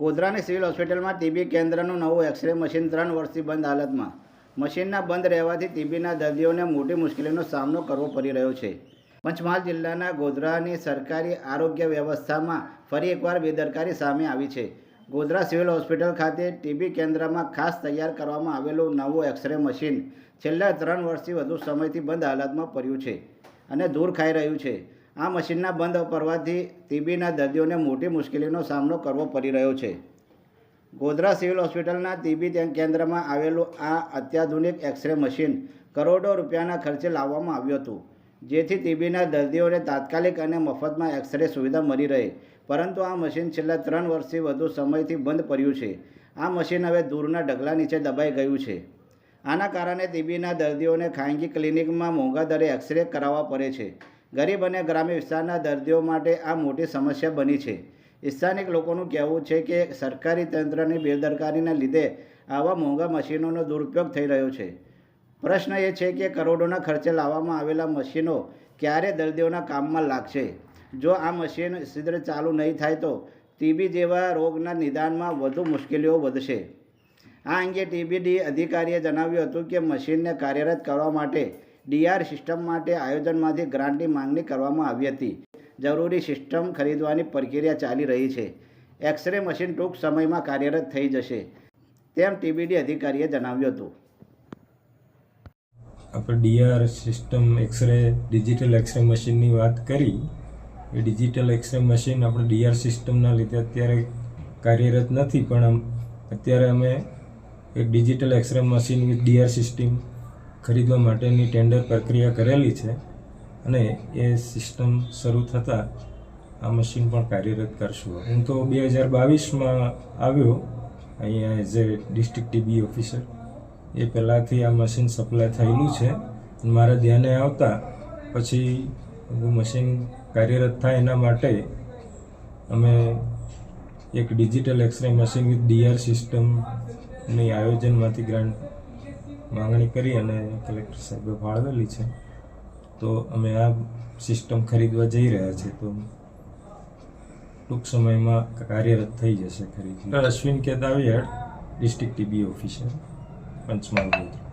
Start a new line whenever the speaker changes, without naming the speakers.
ગોધરાની civil હોસ્પિટલમાં TB કેન્દ્રનું નવું એક્સરે મશીન ત્રણ વર્ષથી બંધ હાલતમાં. મશીનના બંધ રહેવાથી ટીબીના દર્દીઓને મોટી મુશ્કેલીનો સામનો કરવો પડી રહ્યો છે. પંચમહાલ જિલ્લાના ગોધરાની સરકારી આરોગ્ય વ્યવસ્થામાં ફરી એકવાર બેદરકારી સામે આવી છે. ગોધરા સિવિલ હોસ્પિટલ ખાતે ટીબી કેન્દ્રમાં ખાસ તૈયાર કરવામાં આવેલું નવું એક્સરે મશીન છેલ્લા ત્રણ વર્ષથી વધુ સમયથી બંધ હાલતમાં પડ્યું છે અને દૂર ખાઈ રહ્યું છે. આ મશીનના બંધ પડવાથી ટીબીના દર્દીઓને મોટી મુશ્કેલીનો સામનો કરવો પડી રહ્યો છે. ગોધરા સિવિલ હોસ્પિટલના ટીબી કેન્દ્રમાં આવેલું આ અત્યાધુનિક એક્સરે મશીન કરોડો રૂપિયાના ખર્ચે લાવવામાં આવ્યું હતું, જેથી ટીબીના દર્દીઓને તાત્કાલિક અને મફતમાં એક્સરે સુવિધા મળી રહે. પરંતુ આ મશીન છેલ્લા ત્રણ વર્ષથી વધુ સમયથી બંધ પડ્યું છે. આ મશીન હવે દૂરના ઢગલા નીચે દબાઈ ગયું છે. આના કારણે ટીબીના દર્દીઓને ખાનગી ક્લિનિકમાં મોંઘા દરે એક્સરે કરાવવા પડે છે. ગરીબ અને ગ્રામ્ય વિસ્તારના દર્દીઓ માટે આ મોટી સમસ્યા બની છે. સ્થાનિક લોકોનું કહેવું છે કે સરકારી તંત્રની બેદરકારીના લીધે આવા મોંઘા મશીનોનો દુરુપયોગ થઈ રહ્યો છે. પ્રશ્ન એ છે કે કરોડોના ખર્ચે લાવવામાં આવેલા મશીનો ક્યારે દર્દીઓના કામમાં લાગશે? જો આ મશીન સીધે ચાલુ નહીં થાય તો ટીબી જેવા રોગના નિદાનમાં વધુ મુશ્કેલીઓ વધશે. આ અંગે ટીબીડી અધિકારીએ જણાવ્યું હતું કે મશીનને કાર્યરત કરવા માટે ડીઆર સિસ્ટમ માટે આયોજનમાંથી ગ્રાન્ટની માંગણી કરવામાં આવી હતી. જરૂરી સિસ્ટમ ખરીદવાની પ્રક્રિયા ચાલી રહી છે. એક્સરે મશીન ટૂંક સમયમાં કાર્યરત થઈ જશે, તેમ ટીબીડી અધિકારીએ જણાવ્યું હતું.
આપણે DR system x ray, digital x ray મશીનની વાત કરી. એ ડિજિટલ એક્સરે મશીન આપણે ડીઆર સિસ્ટમના લીધે અત્યારે કાર્યરત નથી, પણ અત્યારે અમે એક digital x ray machine with DR system ખરીદવા માટેની ટેન્ડર પ્રક્રિયા કરેલી છે અને એ સિસ્ટમ શરૂ થતાં આ મશીન પણ કાર્યરત કરશું. હું તો બે હજાર બાવીસમાં આવ્યો, અહીંયા as a district TB officer એ પહેલાંથી આ મશીન સપ્લાય થયેલું છે. મારા ધ્યાને આવતા પછી મશીન કાર્યરત થાય એના માટે અમે એક digital X ray machine with DR સિસ્ટમની આયોજનમાંથી ગ્રાન્ટ માંગણી કરી અને કલેક્ટર સાહેબે ફાળવેલી છે. તો અમે આ સિસ્ટમ ખરીદવા જઈ રહ્યા છીએ. તો ટૂંક સમયમાં કાર્યરત થઈ જશે ખરીદી. Ashwin Kedaviyad district TB officer, Panchmahal Godhra.